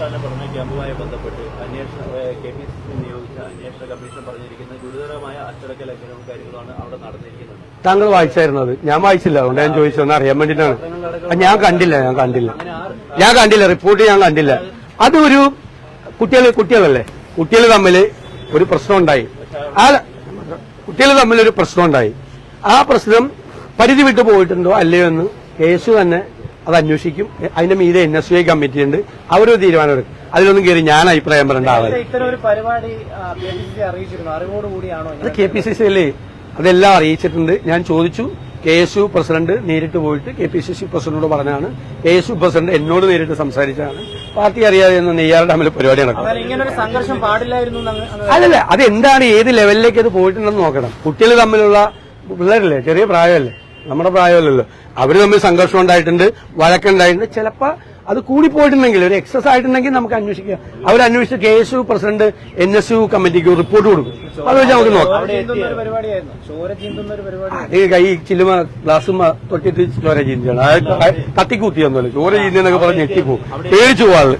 ഷാന്റെ പഠന ക്യാമ്പുമായി ബന്ധപ്പെട്ട് അന്വേഷണ കെ പി സി സി നിയോഗിച്ച അന്വേഷണ കമ്മീഷൻ പറഞ്ഞിരിക്കുന്ന ഗുരുതരമായ അച്ചടക്ക ലംഘനവും കാര്യങ്ങളാണ് അവിടെ നടന്നിരിക്കുന്നത്. താങ്കൾ വായിച്ചായിരുന്നു അത്? ഞാൻ വായിച്ചില്ല. അതുകൊണ്ട് ഞാൻ ചോദിച്ചതെന്ന് അറിയാൻ വേണ്ടിയിട്ടാണ്. ഞാൻ കണ്ടില്ല. ഞാൻ കണ്ടില്ല. ഞാൻ കണ്ടില്ല. റിപ്പോർട്ട് ഞാൻ കണ്ടില്ല. അതൊരു കുട്ടികൾ കുട്ടികളല്ലേ? കുട്ടികൾ തമ്മിൽ ഒരു പ്രശ്നം ഉണ്ടായി. ആ കുട്ടികൾ തമ്മിൽ ഒരു പ്രശ്നം ഉണ്ടായി. ആ പ്രശ്നം പരിധി വിട്ടു പോയിട്ടുണ്ടോ അല്ലയോ എന്ന് കേസ് തന്നെ അത് അന്വേഷിക്കും അതിന്റെ മീതെ എൻ എസ് ഐ കമ്മിറ്റി ഉണ്ട് അവരൊരു തീരുമാനമെടുക്കും. അതിലൊന്നും കയറി ഞാൻ അഭിപ്രായം പറയേണ്ട പരിപാടി കെ പി സി സി അല്ലേ അത് അതെല്ലാം അറിയിച്ചിട്ടുണ്ട്. ഞാൻ ചോദിച്ചു. കെ എസ് യു പ്രസിഡന്റ് നേരിട്ട് പോയിട്ട് കെ പി സി സി പ്രസിഡന്റിനോട് പറഞ്ഞാണ് കെ എസ് യു പ്രസിഡന്റ് എന്നോട് നേരിട്ട് സംസാരിച്ചാണ് പാർട്ടി അറിയാതെ എന്ന് നെയ്യാറുടെ തമ്മിൽ പരിപാടി നടക്കും. അല്ലല്ല അത് എന്താണ് ഏത് ലെവലിലേക്ക് അത് പോയിട്ടുണ്ടെന്ന് നോക്കണം. കുട്ടികൾ തമ്മിലുള്ള പിള്ളേരല്ലേ? ചെറിയ പ്രായമല്ലേ? നമ്മുടെ പ്രായമല്ലല്ലോ. അവർ തമ്മിൽ സംഘർഷം ഉണ്ടായിട്ടുണ്ട് വഴക്കുണ്ടായിട്ടുണ്ട്. ചിലപ്പോ അത് കൂടിപ്പോയിട്ടുണ്ടെങ്കിൽ ഒരു എക്സസ് ആയിട്ടുണ്ടെങ്കിൽ നമുക്ക് അന്വേഷിക്കാം. അവർ അന്വേഷിച്ച് K S U president N S U കമ്മിറ്റിക്ക് റിപ്പോർട്ട് കൊടുക്കും. അത് വെച്ച് നമുക്ക് നോക്കാം. അത് കൈ ചില്ലുമ ഗ്ലാസും തൊട്ടിട്ട് ചോര ചീന്തിയാണ് അത് ചോര ചീന്തി എന്നൊക്കെ പറഞ്ഞ് ഞെട്ടിപ്പോവും. പേടിച്ചു പോവാൾ